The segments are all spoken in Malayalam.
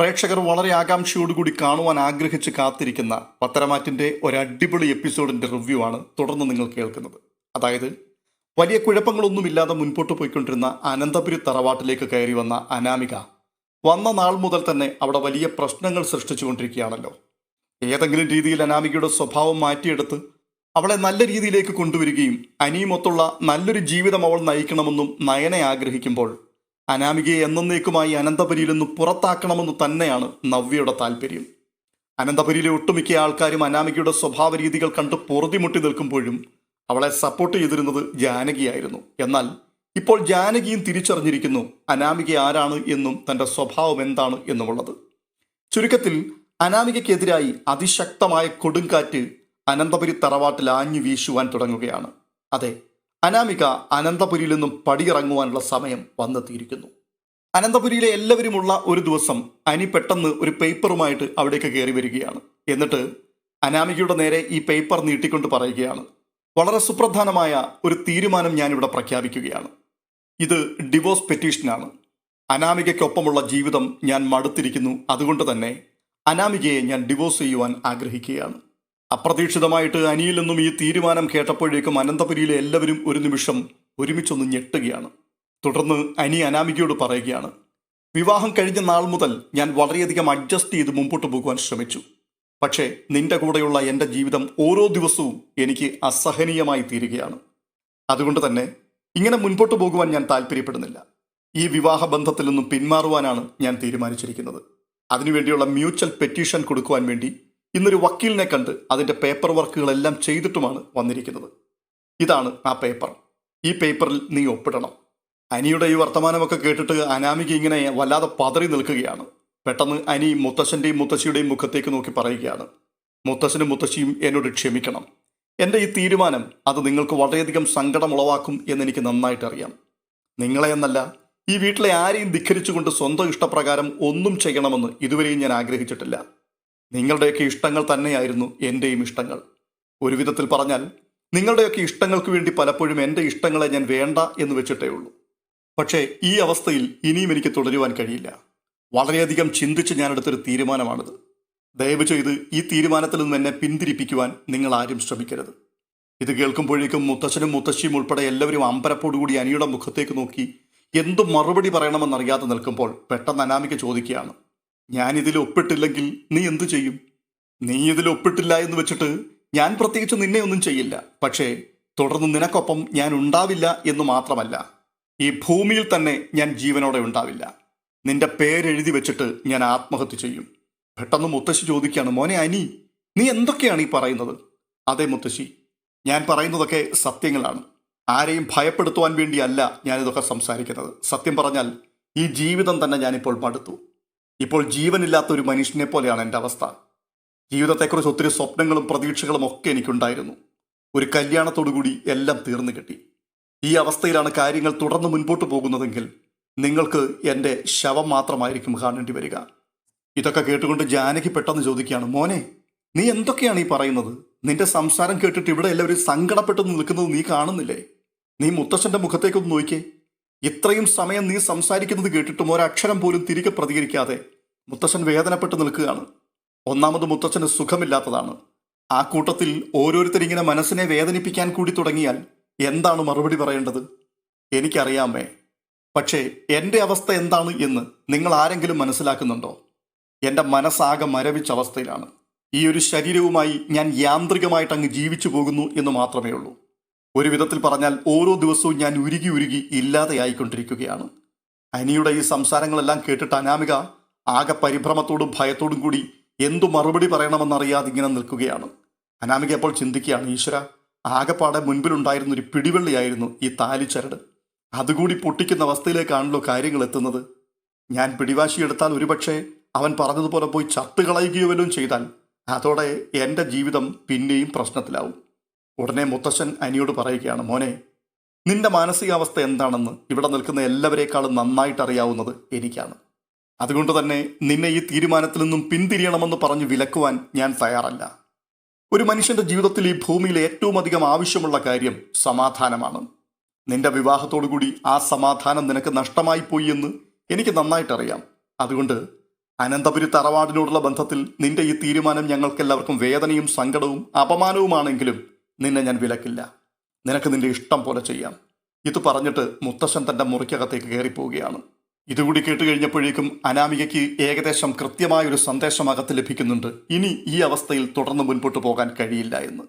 പ്രേക്ഷകർ വളരെ ആകാംക്ഷയോടുകൂടി കാണുവാൻ ആഗ്രഹിച്ച് കാത്തിരിക്കുന്ന പത്തരമാറ്റിന്റെ ഒരു അടിപൊളി എപ്പിസോഡിന്റെ റിവ്യൂ ആണ് തുടർന്ന് നിങ്ങൾ കേൾക്കുന്നത്. അതായത് വലിയ കുഴപ്പങ്ങളൊന്നുമില്ലാതെ മുൻപോട്ട് പോയിക്കൊണ്ടിരുന്ന അനന്തപുരി തറവാട്ടിലേക്ക് കയറി വന്ന അനാമിക വന്ന നാൾ മുതൽ തന്നെ അവിടെ വലിയ പ്രശ്നങ്ങൾ സൃഷ്ടിച്ചുകൊണ്ടിരിക്കുകയാണല്ലോ. ഏതെങ്കിലും രീതിയിൽ അനാമികയുടെ സ്വഭാവം മാറ്റിയെടുത്ത് അവളെ നല്ല രീതിയിലേക്ക് കൊണ്ടുവരികയും അനിയുമൊത്തുള്ള നല്ലൊരു ജീവിതം അവൾ നയിക്കണമെന്നും നയനെ ആഗ്രഹിക്കുമ്പോൾ അനാമികയെ എന്നേക്കുമായി അനന്തപുരിയിൽ നിന്ന് പുറത്താക്കണമെന്ന് തന്നെയാണ് നവ്യയുടെ താല്പര്യം. അനന്തപുരിയിലെ ഒട്ടുമിക്ക ആൾക്കാരും അനാമികയുടെ സ്വഭാവ രീതികൾ കണ്ട് പൊറുതിമുട്ടി നിൽക്കുമ്പോഴും അവളെ സപ്പോർട്ട് ചെയ്തിരുന്നത് ജാനകിയായിരുന്നു. എന്നാൽ ഇപ്പോൾ ജാനകിയും തിരിച്ചറിഞ്ഞിരിക്കുന്നു അനാമിക ആരാണ് എന്നും തന്റെ സ്വഭാവം എന്താണ് എന്നുമുള്ളത്. ചുരുക്കത്തിൽ അനാമികയ്ക്കെതിരായി അതിശക്തമായ കൊടുങ്കാറ്റ് അനന്തപുരി തറവാട്ടിൽ ആഞ്ഞു വീശുവാൻ തുടങ്ങുകയാണ്. അതെ അനാമിക അനന്തപുരിയിൽ നിന്നും പടിയിറങ്ങുവാനുള്ള സമയം വന്നെത്തിയിരിക്കുന്നു. അനന്തപുരിയിലെ എല്ലാവരുമുള്ള ഒരു ദിവസം അനി പെട്ടെന്ന് ഒരു പേപ്പറുമായിട്ട് അവിടേക്ക് കയറി വരികയാണ്. എന്നിട്ട് അനാമികയുടെ നേരെ ഈ പേപ്പർ നീട്ടിക്കൊണ്ട് പറയുകയാണ്. വളരെ സുപ്രധാനമായ ഒരു തീരുമാനം ഞാനിവിടെ പ്രഖ്യാപിക്കുകയാണ്. ഇത് ഡിവോഴ്സ് പെറ്റീഷനാണ്. അനാമികയ്ക്കൊപ്പമുള്ള ജീവിതം ഞാൻ മടുത്തിരിക്കുന്നു. അതുകൊണ്ട് തന്നെ അനാമികയെ ഞാൻ ഡിവോഴ്സ് ചെയ്യുവാൻ ആഗ്രഹിക്കുകയാണ്. അപ്രതീക്ഷിതമായിട്ട് അനിയിൽ നിന്നും ഈ തീരുമാനം കേട്ടപ്പോഴേക്കും അനന്തപുരിയിലെ എല്ലാവരും ഒരു നിമിഷം ഒരുമിച്ചൊന്ന് ഞെട്ടുകയാണ്. തുടർന്ന് അനി അനാമികയോട് പറയുകയാണ് വിവാഹം കഴിഞ്ഞ നാൾ മുതൽ ഞാൻ വളരെയധികം അഡ്ജസ്റ്റ് ചെയ്ത് മുമ്പോട്ട് പോകുവാൻ ശ്രമിച്ചു. പക്ഷേ നിന്റെ കൂടെയുള്ള എന്റെ ജീവിതം ഓരോ ദിവസവും എനിക്ക് അസഹനീയമായി തീരുകയാണ്. അതുകൊണ്ട് തന്നെ ഇങ്ങനെ മുൻപോട്ട് പോകുവാൻ ഞാൻ താല്പര്യപ്പെടുന്നില്ല. ഈ വിവാഹ ബന്ധത്തിൽ നിന്നും പിന്മാറുവാനാണ് ഞാൻ തീരുമാനിച്ചിരിക്കുന്നത്. അതിനുവേണ്ടിയുള്ള മ്യൂച്വൽ പെറ്റീഷൻ കൊടുക്കുവാൻ വേണ്ടി ഇന്നൊരു വക്കീലിനെ കണ്ട് അതിന്റെ പേപ്പർ വർക്കുകളെല്ലാം ചെയ്തിട്ടുമാണ് വന്നിരിക്കുന്നത്. ഇതാണ് ആ പേപ്പർ ഈ പേപ്പറിൽ നീ ഒപ്പിടണം. അനിയുടെ ഈ വർത്തമാനമൊക്കെ കേട്ടിട്ട് അനാമിക ഇങ്ങനെ വല്ലാതെ പതറി നിൽക്കുകയാണ്. പെട്ടെന്ന് അനി മുത്തശ്ശന്റെയും മുത്തശ്ശിയുടെയും മുഖത്തേക്ക് നോക്കി പറയുകയാണ്. മുത്തശ്ശനും മുത്തശ്ശിയും എന്നോട് ക്ഷമിക്കണം. എന്റെ ഈ തീരുമാനം അത് നിങ്ങൾക്ക് വളരെയധികം സങ്കടം ഉളവാക്കും എന്നെനിക്ക് നന്നായിട്ട് അറിയാം നിങ്ങളെ എന്നല്ല ഈ വീട്ടിലെ ആരെയും ധിഖരിച്ചുകൊണ്ട് സ്വന്തം ഇഷ്ടപ്രകാരം ഒന്നും ചെയ്യണമെന്ന് ഇതുവരെയും ഞാൻ ആഗ്രഹിച്ചിട്ടില്ല. നിങ്ങളുടെയൊക്കെ ഇഷ്ടങ്ങൾ തന്നെയായിരുന്നു എന്റെയും ഇഷ്ടങ്ങൾ. ഒരു വിധത്തിൽ പറഞ്ഞാൽ നിങ്ങളുടെയൊക്കെ ഇഷ്ടങ്ങൾക്ക് വേണ്ടി പലപ്പോഴും എന്റെ ഇഷ്ടങ്ങളെ ഞാൻ വേണ്ട എന്ന് വെച്ചിട്ടേ ഉള്ളൂ. പക്ഷേ ഈ അവസ്ഥയിൽ ഇനിയും എനിക്ക് തുടരുവാൻ കഴിയില്ല. വളരെയധികം ചിന്തിച്ച് ഞാനെടുത്തൊരു തീരുമാനമാണിത്. ദയവ് ചെയ്ത് ഈ തീരുമാനത്തിൽ നിന്ന് എന്നെ പിന്തിരിപ്പിക്കുവാൻ നിങ്ങൾ ആരും ശ്രമിക്കരുത്. ഇത് കേൾക്കുമ്പോഴേക്കും മുത്തശ്ശനും മുത്തശ്ശിയും ഉൾപ്പെടെ എല്ലാവരും അമ്പരപ്പോടുകൂടി അനിയുടെ മുഖത്തേക്ക് നോക്കി എന്തു മറുപടി പറയണമെന്നറിയാതെ നിൽക്കുമ്പോൾ പെട്ടെന്ന് അനാമിക ചോദിക്കുകയാണ്. ഞാൻ ഇതിൽ ഒപ്പിട്ടില്ലെങ്കിൽ നീ എന്തു ചെയ്യും? നീ ഇതിൽ ഒപ്പിട്ടില്ല എന്ന് വെച്ചിട്ട് ഞാൻ പ്രത്യേകിച്ച് നിന്നെ ഒന്നും ചെയ്യില്ല. പക്ഷേ തുടർന്ന് നിനക്കൊപ്പം ഞാൻ ഉണ്ടാവില്ല എന്ന് മാത്രമല്ല ഈ ഭൂമിയിൽ തന്നെ ഞാൻ ജീവനോടെ ഉണ്ടാവില്ല. നിന്റെ പേരെഴുതി വെച്ചിട്ട് ഞാൻ ആത്മഹത്യ ചെയ്യും. പെട്ടെന്ന് മുത്തശ്ശി ചോദിക്കുകയാണ് മോനെ അനി നീ എന്തൊക്കെയാണ് ഈ പറയുന്നത്? അതെ മുത്തശ്ശി ഞാൻ പറയുന്നതൊക്കെ സത്യങ്ങളാണ്. ആരെയും ഭയപ്പെടുത്തുവാൻ വേണ്ടിയല്ല ഞാനിതൊക്കെ സംസാരിക്കുന്നത്. സത്യം പറഞ്ഞാൽ ഈ ജീവിതം തന്നെ ഞാനിപ്പോൾ മടുത്തു. ഇപ്പോൾ ജീവനില്ലാത്ത ഒരു മനുഷ്യനെ പോലെയാണ് എന്റെ അവസ്ഥ. ജീവിതത്തെക്കുറിച്ച് ഒത്തിരി സ്വപ്നങ്ങളും പ്രതീക്ഷകളും ഒക്കെ എനിക്കുണ്ടായിരുന്നു. ഒരു കല്യാണത്തോടുകൂടി എല്ലാം തീർന്നു കിട്ടി. ഈ അവസ്ഥയിലാണ് കാര്യങ്ങൾ തുടർന്ന് മുൻപോട്ട് പോകുന്നതെങ്കിൽ നിങ്ങൾക്ക് എന്റെ ശവം മാത്രമായിരിക്കും കാണേണ്ടി വരിക. ഇതൊക്കെ കേട്ടുകൊണ്ട് ജാനകി പെട്ടെന്ന് ചോദിക്കുകയാണ് മോനെ നീ എന്തൊക്കെയാണ് ഈ പറയുന്നത്? നിന്റെ സംസാരം കേട്ടിട്ട് ഇവിടെ എല്ലാവരും സങ്കടപ്പെട്ടു നിൽക്കുന്നത് നീ കാണുന്നില്ലേ? നീ മുത്തശ്ശന്റെ മുഖത്തേക്കൊന്ന് നോക്കിയേ. ഇത്രയും സമയം നീ സംസാരിക്കുന്നത് കേട്ടിട്ടും ഒരക്ഷരം പോലും തിരികെ പ്രതികരിക്കാതെ മുത്തച്ഛൻ വേദനപ്പെട്ട് നിൽക്കുകയാണ്. ഒന്നാമത് മുത്തച്ഛന് സുഖമില്ലാത്തതാണ്. ആ കൂട്ടത്തിൽ ഓരോരുത്തരിങ്ങനെ മനസ്സിനെ വേദനിപ്പിക്കാൻ കൂടി തുടങ്ങിയാൽ എന്താണ് മറുപടി പറയേണ്ടത്? എനിക്കറിയാമേ. പക്ഷേ എന്റെ അവസ്ഥ എന്താണ് എന്ന് നിങ്ങൾ ആരെങ്കിലും മനസ്സിലാക്കുന്നുണ്ടോ? എന്റെ മനസ്സാകെ മരവിച്ച അവസ്ഥയിലാണ്. ഈ ഒരു ശരീരവുമായി ഞാൻ യാന്ത്രികമായിട്ട് അങ്ങ് ജീവിച്ചു പോകുന്നു എന്ന് മാത്രമേ ഉള്ളൂ. ഒരു വിധത്തിൽ പറഞ്ഞാൽ ഓരോ ദിവസവും ഞാൻ ഉരുകി ഉരുകി ഇല്ലാതെയായിക്കൊണ്ടിരിക്കുകയാണ്. അനിയുടെ ഈ സംസാരങ്ങളെല്ലാം കേട്ടിട്ട് അനാമിക ആകെ പരിഭ്രമത്തോടും ഭയത്തോടും കൂടി എന്തു മറുപടി പറയണമെന്നറിയാതെ ഇങ്ങനെ നിൽക്കുകയാണ്. അനാമിക അപ്പോൾ ചിന്തിക്കുകയാണ് ഈശ്വര ആകെപ്പാടെ മുൻപിലുണ്ടായിരുന്ന ഒരു പിടിവള്ളിയായിരുന്നു ഈ താലിച്ചരട് അതുകൂടി പൊട്ടിക്കുന്ന അവസ്ഥയിലേക്കാണല്ലോ കാര്യങ്ങൾ എത്തുന്നത്. ഞാൻ പിടിവാശി എടുത്താൽ ഒരുപക്ഷെ അവൻ പറഞ്ഞതുപോലെ പോയി ചത്തുകളയുകയോ വല്ലതും ചെയ്താൽ അതോടെ എന്റെ ജീവിതം പിന്നെയും പ്രശ്നത്തിലാവും. ഉടനെ മുത്തശ്ശൻ അനിയോട് പറയുകയാണ് മോനെ നിന്റെ മാനസികാവസ്ഥ എന്താണെന്ന് ഇവിടെ നിൽക്കുന്ന എല്ലാവരേക്കാളും നന്നായിട്ട് അറിയാവുന്നത് എനിക്കാണ്. അതുകൊണ്ട് തന്നെ നിന്നെ ഈ തീരുമാനത്തിൽ നിന്നും പിന്തിരിയണമെന്ന് പറഞ്ഞ് വിലക്കുവാൻ ഞാൻ തയ്യാറല്ല. ഒരു മനുഷ്യന്റെ ജീവിതത്തിൽ ഈ ഭൂമിയിൽ ഏറ്റവും അധികം ആവശ്യമുള്ള കാര്യം സമാധാനമാണ്. നിന്റെ വിവാഹത്തോടുകൂടി ആ സമാധാനം നിനക്ക് നഷ്ടമായി പോയി എന്ന് എനിക്ക് നന്നായിട്ടറിയാം. അതുകൊണ്ട് അനന്തപുരി തറവാടിനോടുള്ള ബന്ധത്തിൽ നിന്റെ ഈ തീരുമാനം ഞങ്ങൾക്കെല്ലാവർക്കും വേദനയും സങ്കടവും അപമാനവുമാണെങ്കിലും നിന്നെ ഞാൻ വിലക്കില്ല. നിനക്ക് നിന്റെ ഇഷ്ടം പോലെ ചെയ്യാം. ഇത് പറഞ്ഞിട്ട് മുത്തശ്ശൻ തന്റെ മുറിക്കകത്തേക്ക് കയറിപ്പോവുകയാണ്. ഇതുകൂടി കേട്ട് കഴിഞ്ഞപ്പോഴേക്കും അനാമികയ്ക്ക് ഏകദേശം കൃത്യമായൊരു സന്ദേശം അകത്ത് ലഭിക്കുന്നുണ്ട്. ഇനി ഈ അവസ്ഥയിൽ തുടർന്ന് മുൻപോട്ട് പോകാൻ കഴിയില്ല എന്ന്.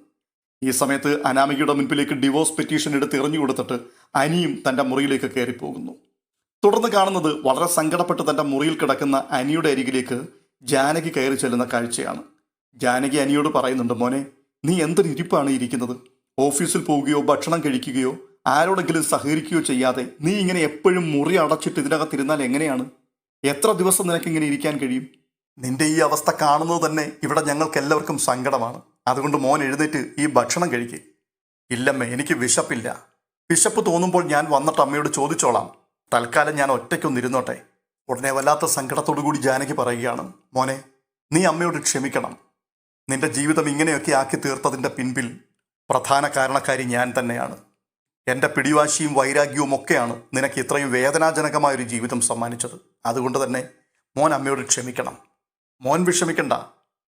ഈ സമയത്ത് അനാമികയുടെ മുൻപിലേക്ക് ഡിവോഴ്സ് പെറ്റീഷൻ എടുത്ത് എറിഞ്ഞു കൊടുത്തിട്ട് അനിയും തന്റെ മുറിയിലേക്ക് കയറിപ്പോകുന്നു. തുടർന്ന് കാണുന്നത് വളരെ സങ്കടപ്പെട്ട് തന്റെ മുറിയിൽ കിടക്കുന്ന അനിയുടെ അരികിലേക്ക് ജാനകി കയറി ചെല്ലുന്ന കാഴ്ചയാണ്. ജാനകി അനിയോട് പറയുന്നുണ്ട് മോനെ നീ എന്തൊരു ഇരിപ്പാണ് ഇരിക്കുന്നത്? ഓഫീസിൽ പോവുകയോ ഭക്ഷണം കഴിക്കുകയോ ആരോടെങ്കിലും സഹകരിക്കുകയോ ചെയ്യാതെ നീ ഇങ്ങനെ എപ്പോഴും മുറി അടച്ചിട്ട് ഇതിനകത്തിരുന്നാൽ എങ്ങനെയാണ്? എത്ര ദിവസം നിനക്ക് ഇങ്ങനെ ഇരിക്കാൻ കഴിയും? നിന്റെ ഈ അവസ്ഥ കാണുന്നത് തന്നെ ഇവിടെ ഞങ്ങൾക്ക് എല്ലാവർക്കും സങ്കടമാണ്. അതുകൊണ്ട് മോൻ എഴുന്നേറ്റ് ഈ ഭക്ഷണം കഴിക്ക്. ഇല്ലമ്മ എനിക്ക് വിശപ്പില്ല. വിശപ്പ് തോന്നുമ്പോൾ ഞാൻ വന്നിട്ട് അമ്മയോട് ചോദിച്ചോളാം. തൽക്കാലം ഞാൻ ഒറ്റയ്ക്കൊന്നിരുന്നോട്ടെ ഉടനെ വല്ലാത്ത സങ്കടത്തോടു കൂടി ജാനകി പറയുകയാണ് മോനെ നീ അമ്മയോട് ക്ഷമിക്കണം. നിന്റെ ജീവിതം ഇങ്ങനെയൊക്കെ ആക്കി തീർത്തതിന്റെ പിൻപിൽ പ്രധാന കാരണക്കാരി ഞാൻ തന്നെയാണ്. എന്റെ പിടിവാശിയും വൈരാഗ്യവും ഒക്കെയാണ് നിനക്ക് ഇത്രയും വേദനാജനകമായൊരു ജീവിതം സമ്മാനിച്ചത്. അതുകൊണ്ട് തന്നെ മോൻ അമ്മയോട് ക്ഷമിക്കണം. മോൻ വിഷമിക്കണ്ട.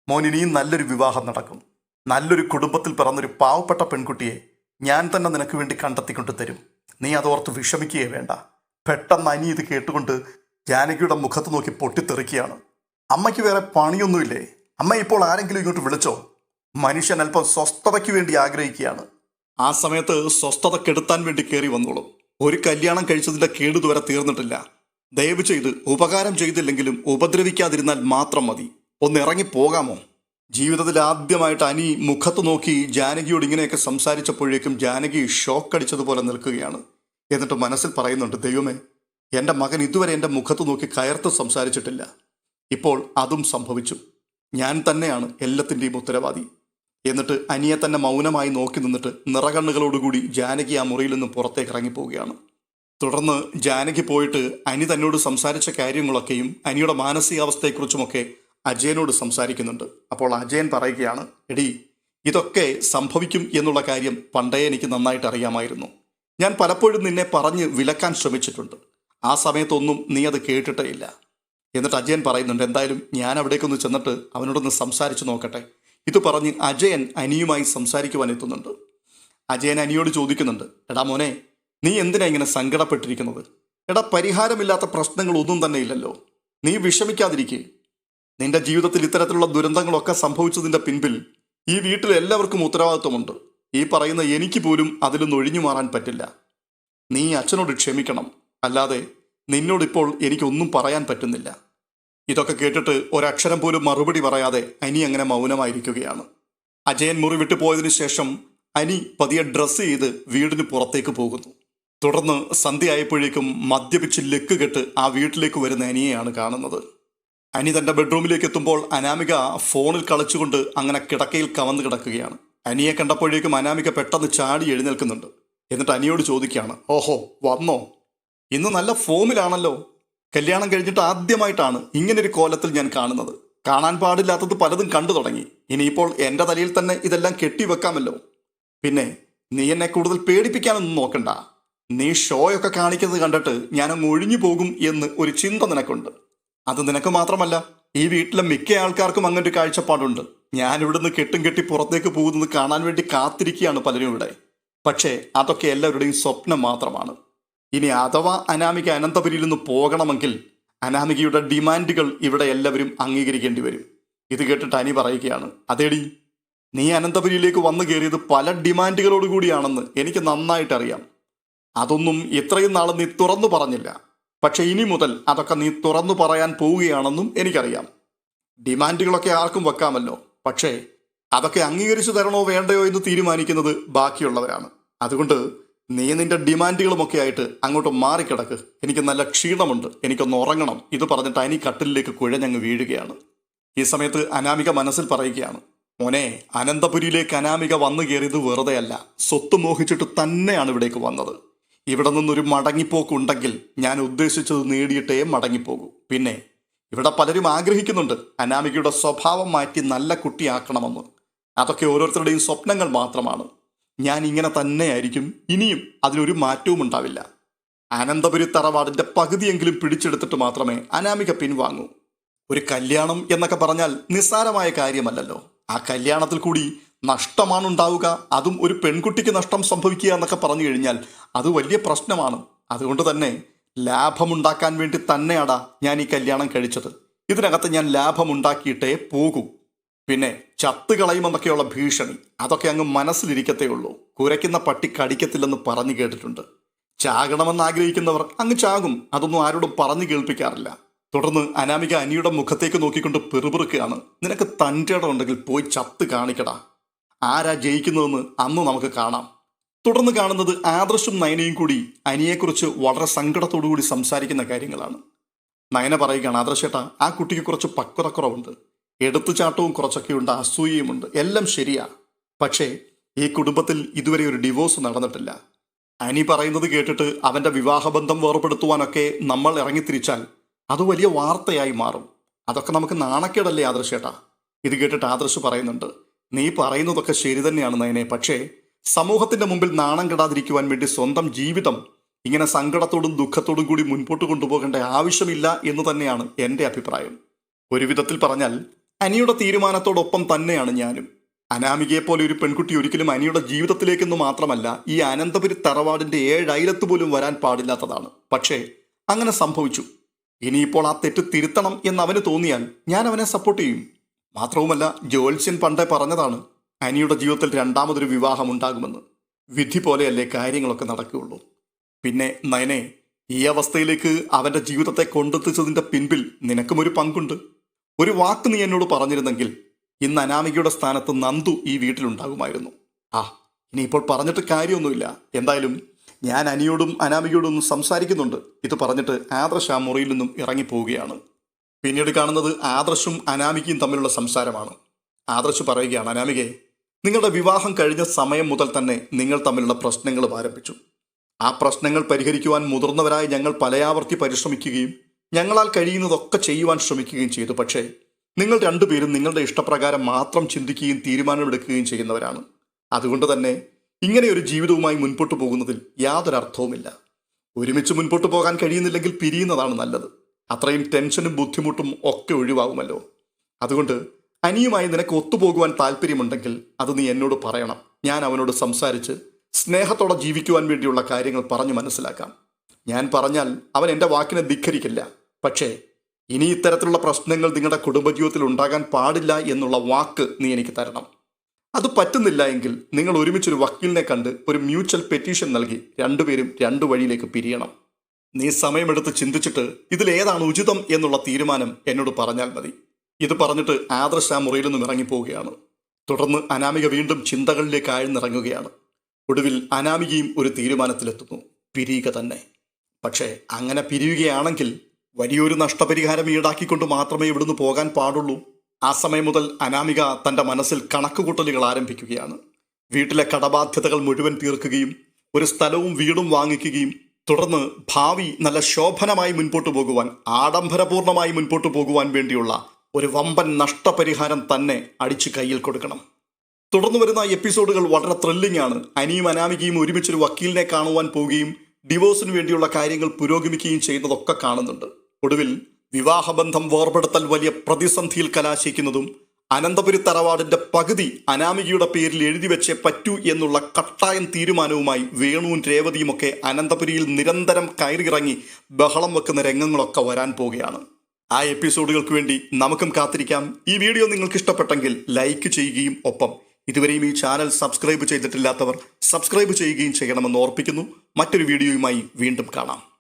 മോൻ ഇനിയും നല്ലൊരു വിവാഹം നടക്കും. നല്ലൊരു കുടുംബത്തിൽ പിറന്നൊരു പാവപ്പെട്ട പെൺകുട്ടിയെ ഞാൻ തന്നെ നിനക്ക് വേണ്ടി കണ്ടെത്തിക്കൊണ്ട് തരും. നീ അതോർത്ത് വിഷമിക്കുകയേ വേണ്ട. പെട്ടെന്ന് അനി ഇത് കേട്ടുകൊണ്ട് ജാനകിയുടെ മുഖത്ത് നോക്കി പൊട്ടിത്തെറിക്കുകയാണ്. അമ്മയ്ക്ക് വേറെ പണിയൊന്നുമില്ലേ? അമ്മ ഇപ്പോൾ ആരെങ്കിലും ഇങ്ങോട്ട് വിളിച്ചോ? മനുഷ്യൻ അല്പം സ്വസ്ഥതയ്ക്ക് വേണ്ടി ആഗ്രഹിക്കുകയാണ്. ആ സമയത്ത് സ്വസ്ഥത കെടുത്താൻ വേണ്ടി കയറി വന്നോളൂ. ഒരു കല്യാണം കഴിച്ചതിന്റെ കേട് ഇതുവരെ തീർന്നിട്ടില്ല. ദയവ് ചെയ്ത് ഉപകാരം ചെയ്തില്ലെങ്കിലും ഉപദ്രവിക്കാതിരുന്നാൽ മാത്രം മതി. ഒന്ന് ഇറങ്ങി പോകാമോ? ജീവിതത്തിൽ ആദ്യമായിട്ട് അനി മുഖത്ത് നോക്കി ജാനകിയോട് ഇങ്ങനെയൊക്കെ സംസാരിച്ചപ്പോഴേക്കും ജാനകി ഷോക്ക് അടിച്ചതുപോലെ നിൽക്കുകയാണ്. എന്നിട്ട് മനസ്സിൽ പറയുന്നുണ്ട് ദൈവമേ എന്റെ മകൻ ഇതുവരെ എന്റെ മുഖത്ത് നോക്കി കയർത്ത് സംസാരിച്ചിട്ടില്ല. ഇപ്പോൾ അതും സംഭവിച്ചു. ഞാൻ തന്നെയാണ് എല്ലാത്തിന്റെയും ഉത്തരവാദി. എന്നിട്ട് അനിയെ തന്നെ മൗനമായി നോക്കി നിന്നിട്ട് നിറകണ്ണുകളോടുകൂടി ജാനകി ആ മുറിയിൽ നിന്ന് പുറത്തേക്ക് ഇറങ്ങിപ്പോവുകയാണ്. തുടർന്ന് ജാനകി പോയിട്ട് അനി തന്നോട് സംസാരിച്ച കാര്യങ്ങളൊക്കെയും അനിയുടെ മാനസികാവസ്ഥയെക്കുറിച്ചുമൊക്കെ അജയനോട് സംസാരിക്കുന്നുണ്ട്. അപ്പോൾ അജയൻ പറയുകയാണ് എടി ഇതൊക്കെ സംഭവിക്കും എന്നുള്ള കാര്യം പണ്ടേ എനിക്ക് നന്നായിട്ട് അറിയാമായിരുന്നു. ഞാൻ പലപ്പോഴും നിന്നെ പറഞ്ഞ് വിലക്കാൻ ശ്രമിച്ചിട്ടുണ്ട്. ആ സമയത്തൊന്നും നീ അത് കേട്ടിട്ടേ ഇല്ല. എന്നിട്ട് അജയൻ പറയുന്നുണ്ട് എന്തായാലും ഞാൻ അവിടേക്കൊന്ന് ചെന്നിട്ട് അവനോടൊന്ന് സംസാരിച്ചു നോക്കട്ടെ. ഇത് പറഞ്ഞ് അജയൻ അനിയുമായി സംസാരിക്കുവാൻ എത്തുന്നുണ്ട്. അജയൻ അനിയോട് ചോദിക്കുന്നുണ്ട് എടാ മോനെ നീ എന്തിനാ ഇങ്ങനെ സങ്കടപ്പെട്ടിരിക്കുന്നത്? എടാ പരിഹാരമില്ലാത്ത പ്രശ്നങ്ങളൊന്നും തന്നെ ഇല്ലല്ലോ. നീ വിഷമിക്കാതിരിക്കേ. നിന്റെ ജീവിതത്തിൽ ഇത്തരത്തിലുള്ള ദുരന്തങ്ങളൊക്കെ സംഭവിച്ചതിന്റെ പിൻപിൽ ഈ വീട്ടിൽ എല്ലാവർക്കും ഉത്തരവാദിത്വമുണ്ട്. ഈ പറയുന്ന എനിക്ക് പോലും അതിലൊന്നും ഒഴിഞ്ഞു മാറാൻ പറ്റില്ല. നീ അച്ഛനോട് ക്ഷമിക്കണം. അല്ലാതെ നിന്നോടിപ്പോൾ എനിക്കൊന്നും പറയാൻ പറ്റുന്നില്ല. ഇതൊക്കെ കേട്ടിട്ട് ഒരക്ഷരം പോലും മറുപടി പറയാതെ അനി അങ്ങനെ മൗനമായിരിക്കുകയാണ്. അജയൻ മുറി വിട്ടു പോയതിനു ശേഷം അനി പതിയെ ഡ്രസ്സ് ചെയ്ത് വീടിന് പുറത്തേക്ക് പോകുന്നു. തുടർന്ന് സന്ധ്യയായപ്പോഴേക്കും മദ്യപിച്ച് ലെക്ക് കെട്ട് ആ വീട്ടിലേക്ക് വരുന്ന അനിയെയാണ് കാണുന്നത്. അനി തന്റെ ബെഡ്റൂമിലേക്ക് എത്തുമ്പോൾ അനാമിക ഫോണിൽ കളിച്ചുകൊണ്ട് അങ്ങനെ കിടക്കയിൽ കവന്ന് കിടക്കുകയാണ്. അനിയെ കണ്ടപ്പോഴേക്കും അനാമിക പെട്ടെന്ന് ചാടി എഴുന്നേൽക്കുന്നുണ്ട്. എന്നിട്ട് അനിയോട് ചോദിക്കുകയാണ് ഓഹോ വന്നോ? ഇന്ന് നല്ല ഫോമിലാണല്ലോ കല്യാണം കഴിഞ്ഞിട്ട് ആദ്യമായിട്ടാണ് ഇങ്ങനൊരു കോലത്തിൽ ഞാൻ കാണുന്നത്. കാണാൻ പാടില്ലാത്തത് പലതും കണ്ടു തുടങ്ങി. ഇനിയിപ്പോൾ എന്റെ തലയിൽ തന്നെ ഇതെല്ലാം കെട്ടിവെക്കാമല്ലോ. പിന്നെ നീ എന്നെ കൂടുതൽ പേടിപ്പിക്കാനൊന്നും നോക്കണ്ട. നീ ഷോയൊക്കെ കാണിക്കുന്നത് കണ്ടിട്ട് ഞാനങ്ങ് ഒഴിഞ്ഞു പോകും എന്ന് ഒരു ചിന്ത നിനക്കുണ്ട്. അത് നിനക്ക് മാത്രമല്ല ഈ വീട്ടിലെ മിക്ക ആൾക്കാർക്കും അങ്ങനെ ഒരു കാഴ്ചപ്പാടുണ്ട്. ഞാൻ ഇവിടുന്ന് കെട്ടും കെട്ടി പുറത്തേക്ക് പോകുന്നത് കാണാൻ വേണ്ടി കാത്തിരിക്കുകയാണ് പലരും ഇവിടെ. പക്ഷേ അതൊക്കെ എല്ലാവരുടെയും സ്വപ്നം മാത്രമാണ്. ഇനി അഥവാ അനാമിക അനന്തപുരിയിൽ നിന്ന് പോകണമെങ്കിൽ അനാമികയുടെ ഡിമാൻഡുകൾ ഇവിടെ എല്ലാവരും അംഗീകരിക്കേണ്ടി വരും. ഇത് കേട്ടിട്ട് അനി പറയുകയാണ് അതേടി നീ അനന്തപുരിയിലേക്ക് വന്നു കയറിയത് പല ഡിമാൻഡുകളോട് കൂടിയാണെന്ന് എനിക്ക് നന്നായിട്ടറിയാം. അതൊന്നും ഇത്രയും നാൾ നീ തുറന്നു പറഞ്ഞില്ല. പക്ഷെ ഇനി മുതൽ അതൊക്കെ നീ തുറന്നു പറയാൻ പോവുകയാണെന്നും എനിക്കറിയാം. ഡിമാൻഡുകളൊക്കെ ആർക്കും വെക്കാമല്ലോ. പക്ഷേ അതൊക്കെ അംഗീകരിച്ചു തരണോ വേണ്ടയോ എന്ന് തീരുമാനിക്കുന്നത് ബാക്കിയുള്ളവരാണ്. അതുകൊണ്ട് നീ നിന്റെ ഡിമാൻഡുകളുമൊക്കെ ആയിട്ട് അങ്ങോട്ട് മാറിക്കിടക്ക്. എനിക്ക് നല്ല ക്ഷീണമുണ്ട്. എനിക്കൊന്ന് ഉറങ്ങണം. ഇത് പറഞ്ഞിട്ട് അനി കട്ടിലിലേക്ക് കുഴഞ്ഞങ്ങ് വീഴുകയാണ്. ഈ സമയത്ത് അനാമിക മനസ്സിൽ പറയുകയാണ് മോനെ അനന്തപുരിയിലേക്ക് അനാമിക വന്നു കയറിയത് വെറുതെയല്ല സ്വത്ത് മോഹിച്ചിട്ട് തന്നെയാണ് ഇവിടേക്ക് വന്നത്. ഇവിടെ നിന്നൊരു മടങ്ങിപ്പോക്കുണ്ടെങ്കിൽ ഞാൻ ഉദ്ദേശിച്ചത് നേടിയിട്ടേ മടങ്ങിപ്പോകൂ. പിന്നെ ഇവിടെ പലരും ആഗ്രഹിക്കുന്നുണ്ട് അനാമികയുടെ സ്വഭാവം മാറ്റി നല്ല കുട്ടിയാക്കണമെന്ന്. അതൊക്കെ ഓരോരുത്തരുടെയും സ്വപ്നങ്ങൾ മാത്രമാണ്. ഞാൻ ഇങ്ങനെ തന്നെയായിരിക്കും. ഇനിയും അതിനൊരു മാറ്റവും ഉണ്ടാവില്ല. അനന്തപുരി തറവാടിന്റെ പകുതിയെങ്കിലും പിടിച്ചെടുത്തിട്ട് മാത്രമേ അനാമിക പിൻവാങ്ങൂ. ഒരു കല്യാണം എന്നൊക്കെ പറഞ്ഞാൽ നിസ്സാരമായ കാര്യമല്ലല്ലോ. ആ കല്യാണത്തിൽ കൂടി നഷ്ടമാണ് ഉണ്ടാവുക അതും ഒരു പെൺകുട്ടിക്ക് നഷ്ടം സംഭവിക്കുക എന്നൊക്കെ പറഞ്ഞു കഴിഞ്ഞാൽ അത് വലിയ പ്രശ്നമാണ്. അതുകൊണ്ട് തന്നെ ലാഭമുണ്ടാക്കാൻ വേണ്ടി തന്നെയാടാ ഞാൻ ഈ കല്യാണം കഴിച്ചത്. ഇതിനകത്ത് ഞാൻ ലാഭമുണ്ടാക്കിയിട്ടേ പോകൂ. പിന്നെ ചത്ത് കളയുമെന്നൊക്കെയുള്ള ഭീഷണി അതൊക്കെ അങ്ങ് മനസ്സിലിരിക്കത്തേ ഉള്ളൂ. കുരയ്ക്കുന്ന പട്ടി കടിക്കത്തില്ലെന്ന് പറഞ്ഞു കേട്ടിട്ടുണ്ട്. ചാകണമെന്ന് ആഗ്രഹിക്കുന്നവർ അങ്ങ് ചാകും അതൊന്നും ആരോടും പറഞ്ഞു കേൾപ്പിക്കാറില്ല. തുടർന്ന് അനാമിക അനിയുടെ മുഖത്തേക്ക് നോക്കിക്കൊണ്ട് പെറുപിറുക്കുകയാണ്. നിനക്ക് തന്റെടം ഉണ്ടെങ്കിൽ പോയി ചത്ത് കാണിക്കടാ. ആരാ ജയിക്കുന്നതെന്ന് അന്ന് നമുക്ക് കാണാം. തുടർന്ന് കാണുന്നത് ആദർശും നയനയും കൂടി അനിയെക്കുറിച്ച് വളരെ സങ്കടത്തോടു കൂടി സംസാരിക്കുന്ന കാര്യങ്ങളാണ്. നയന പറയുകയാണ് ആദർശേട്ടാ ആ കുട്ടിക്ക് കുറച്ച് പക്വതക്കുറവുണ്ട് എടുത്തുചാട്ടവും കുറച്ചൊക്കെയുണ്ട് അസൂയയുമുണ്ട് എല്ലാം ശരിയാ. പക്ഷേ ഈ കുടുംബത്തിൽ ഇതുവരെ ഒരു ഡിവോഴ്സ് നടന്നിട്ടില്ല. അനി പറയുന്നത് കേട്ടിട്ട് അവന്റെ വിവാഹബന്ധം വേർപെടുത്തുവാനൊക്കെ നമ്മൾ ഇറങ്ങിത്തിരിച്ചാൽ അത് വലിയ വാർത്തയായി മാറും. അതൊക്കെ നമുക്ക് നാണക്കേടല്ലേ ആദർശേട്ടാ? ഇത് കേട്ടിട്ട് ആദർശ് പറയുന്നുണ്ട് നീ പറയുന്നതൊക്കെ ശരി തന്നെയാണ് നയനെ. പക്ഷേ സമൂഹത്തിന്റെ മുമ്പിൽ നാണം കെടാതിരിക്കുവാൻ വേണ്ടി സ്വന്തം ജീവിതം ഇങ്ങനെ സങ്കടത്തോടും ദുഃഖത്തോടും കൂടി മുൻപോട്ട് കൊണ്ടുപോകേണ്ട ആവശ്യമില്ല എന്ന് തന്നെയാണ് എന്റെ അഭിപ്രായം. ഒരു വിധത്തിൽ പറഞ്ഞാൽ അനിയുടെ തീരുമാനത്തോടൊപ്പം തന്നെയാണ് ഞാനും. അനാമികയെ പോലെ ഒരു പെൺകുട്ടി ഒരിക്കലും അനിയുടെ ജീവിതത്തിലേക്കെന്ന് മാത്രമല്ല ഈ അനന്തപുരി തറവാടിന്റെ ഏഴയലത്ത് പോലും വരാൻ പാടില്ലാത്തതാണ്. പക്ഷേ അങ്ങനെ സംഭവിച്ചു. ഇനിയിപ്പോൾ ആ തെറ്റ് തിരുത്തണം എന്ന് അവന് തോന്നിയാൽ ഞാൻ അവനെ സപ്പോർട്ട് ചെയ്യും. മാത്രവുമല്ല ജോത്സ്യൻ പണ്ടേ പറഞ്ഞതാണ് അനിയുടെ ജീവിതത്തിൽ രണ്ടാമതൊരു വിവാഹം ഉണ്ടാകുമെന്ന്. വിധി പോലെയല്ലേ കാര്യങ്ങളൊക്കെ നടക്കുകയുള്ളൂ. പിന്നെ നയനെ ഈ അവസ്ഥയിലേക്ക് അവന്റെ ജീവിതത്തെ കൊണ്ടെത്തിച്ചതിന്റെ പിൻപിൽ നിനക്കും ഒരു പങ്കുണ്ട്. ഒരു വാക്ക് നീ എന്നോട് പറഞ്ഞിരുന്നെങ്കിൽ ഇന്ന് അനാമികയുടെ സ്ഥാനത്ത് നന്ദു ഈ വീട്ടിലുണ്ടാകുമായിരുന്നു. ആ ഇനിയിപ്പോൾ പറഞ്ഞിട്ട് കാര്യമൊന്നുമില്ല. എന്തായാലും ഞാൻ അനിയോടും അനാമികയോടും ഒന്നും സംസാരിക്കുന്നുണ്ട്. ഇത് പറഞ്ഞിട്ട് ആദർശ് ആ മുറിയിൽ നിന്നും ഇറങ്ങിപ്പോവുകയാണ്. പിന്നീട് കാണുന്നത് ആദർശും അനാമികയും തമ്മിലുള്ള സംസാരമാണ്. ആദർശ് പറയുകയാണ് അനാമികയെ നിങ്ങളുടെ വിവാഹം കഴിഞ്ഞ സമയം മുതൽ തന്നെ നിങ്ങൾ തമ്മിലുള്ള പ്രശ്നങ്ങൾ ആരംഭിച്ചു. ആ പ്രശ്നങ്ങൾ പരിഹരിക്കുവാൻ മുതിർന്നവരായി ഞങ്ങൾ പലയാവർത്തി പരിശ്രമിക്കുകയും ഞങ്ങളാൽ കഴിയുന്നതൊക്കെ ചെയ്യുവാൻ ശ്രമിക്കുകയും ചെയ്തു. പക്ഷേ നിങ്ങൾ രണ്ടുപേരും നിങ്ങളുടെ ഇഷ്ടപ്രകാരം മാത്രം ചിന്തിക്കുകയും തീരുമാനമെടുക്കുകയും ചെയ്യുന്നവരാണ്. അതുകൊണ്ട് തന്നെ ഇങ്ങനെ ഒരു ജീവിതവുമായി മുൻപോട്ട് പോകുന്നതിൽ യാതൊരു അർത്ഥവുമില്ല ഒരുമിച്ച് മുൻപോട്ട് പോകാൻ കഴിയുന്നില്ലെങ്കിൽ പിരിയുന്നതാണ് നല്ലത്. അത്രയും ടെൻഷനും ബുദ്ധിമുട്ടും ഒക്കെ ഒഴിവാകുമല്ലോ അതുകൊണ്ട് അനിയുമായി നിനക്ക് ഒത്തുപോകുവാൻ താല്പര്യമുണ്ടെങ്കിൽ അത് നീ എന്നോട് പറയണം. ഞാൻ അവനോട് സംസാരിച്ച് സ്നേഹത്തോടെ ജീവിക്കുവാൻ വേണ്ടിയുള്ള കാര്യങ്ങൾ പറഞ്ഞു മനസ്സിലാക്കാം. ഞാൻ പറഞ്ഞാൽ അവൻ എന്റെ വാക്കിനെ ധിക്കരിക്കില്ല പക്ഷേ ഇനി ഇത്തരത്തിലുള്ള പ്രശ്നങ്ങൾ നിങ്ങളുടെ കുടുംബജീവിതത്തിൽ ഉണ്ടാകാൻ പാടില്ല എന്നുള്ള വാക്ക് നീ എനിക്ക് തരണം. അത് പറ്റുന്നില്ല എങ്കിൽ നിങ്ങൾ ഒരുമിച്ചൊരു വക്കീലിനെ കണ്ട് ഒരു മ്യൂച്വൽ പെറ്റീഷൻ നൽകി രണ്ടുപേരും രണ്ടു വഴിയിലേക്ക് പിരിയണം. നീ സമയമെടുത്ത് ചിന്തിച്ചിട്ട് ഇതിലേതാണ് ഉചിതം എന്നുള്ള തീരുമാനം എന്നോട് പറഞ്ഞാൽ മതി. ഇത് പറഞ്ഞിട്ട് ആദർശ മുറിയിൽ നിന്നും ഇറങ്ങിപ്പോവുകയാണ്. തുടർന്ന് അനാമിക വീണ്ടും ചിന്തകളിലേക്ക് ആഴ്ന്നിറങ്ങുകയാണ്. ഒടുവിൽ അനാമികയും ഒരു തീരുമാനത്തിലെത്തുന്നു. പിരിയുക തന്നെ. പക്ഷേ അങ്ങനെ പിരിയുകയാണെങ്കിൽ വലിയൊരു നഷ്ടപരിഹാരം ഈടാക്കിക്കൊണ്ട് മാത്രമേ ഇവിടുന്ന് പോകാൻ പാടുള്ളൂ. ആ സമയം മുതൽ അനാമിക തന്റെ മനസ്സിൽ കണക്കുകൂട്ടലുകൾ ആരംഭിക്കുകയാണ്. വീട്ടിലെ കടബാധ്യതകൾ മുഴുവൻ തീർക്കുകയും ഒരു സ്ഥലവും വീടും വാങ്ങിക്കുകയും തുടർന്ന് ഭാവി നല്ല ശോഭനമായി മുൻപോട്ട് പോകുവാൻ ആഡംബരപൂർണമായി മുൻപോട്ട് പോകുവാൻ വേണ്ടിയുള്ള ഒരു വമ്പൻ നഷ്ടപരിഹാരം തന്നെ അടിച്ചു കയ്യിൽ കൊടുക്കണം. തുടർന്ന് വരുന്ന എപ്പിസോഡുകൾ വളരെ ത്രില്ലിംഗ് ആണ്. അനിയും അനാമികയും ഒരുമിച്ചൊരു വക്കീലിനെ കാണുവാൻ പോവുകയും ഡിവോഴ്സിന് വേണ്ടിയുള്ള കാര്യങ്ങൾ പുരോഗമിക്കുകയും ചെയ്യുന്നതൊക്കെ കാണുന്നുണ്ട്. ഒടുവിൽ വിവാഹബന്ധം വേർപെടുത്തൽ വലിയ പ്രതിസന്ധിയിൽ കലാശിക്കുന്നതും അനന്തപുരി തറവാടിന്റെ പകുതി അനാമികയുടെ പേരിൽ എഴുതി വെച്ചേ പറ്റൂ എന്നുള്ള കട്ടായം തീരുമാനവുമായി വേണുവും രേവതിയുമൊക്കെ അനന്തപുരിയിൽ നിരന്തരം കയറിയിറങ്ങി ബഹളം വെക്കുന്ന രംഗങ്ങളൊക്കെ വരാൻ പോവുകയാണ്. ആ എപ്പിസോഡുകൾക്ക് വേണ്ടി നമുക്കും കാത്തിരിക്കാം. ഈ വീഡിയോ നിങ്ങൾക്ക് ഇഷ്ടപ്പെട്ടെങ്കിൽ ലൈക്ക് ചെയ്യുകയും ഒപ്പം ഇതുവരെയും ഈ ചാനൽ സബ്സ്ക്രൈബ് ചെയ്തിട്ടില്ലാത്തവർ സബ്സ്ക്രൈബ് ചെയ്യുകയും ചെയ്യണമെന്ന് ഓർപ്പിക്കുന്നു. മറ്റൊരു വീഡിയോയുമായി വീണ്ടും കാണാം.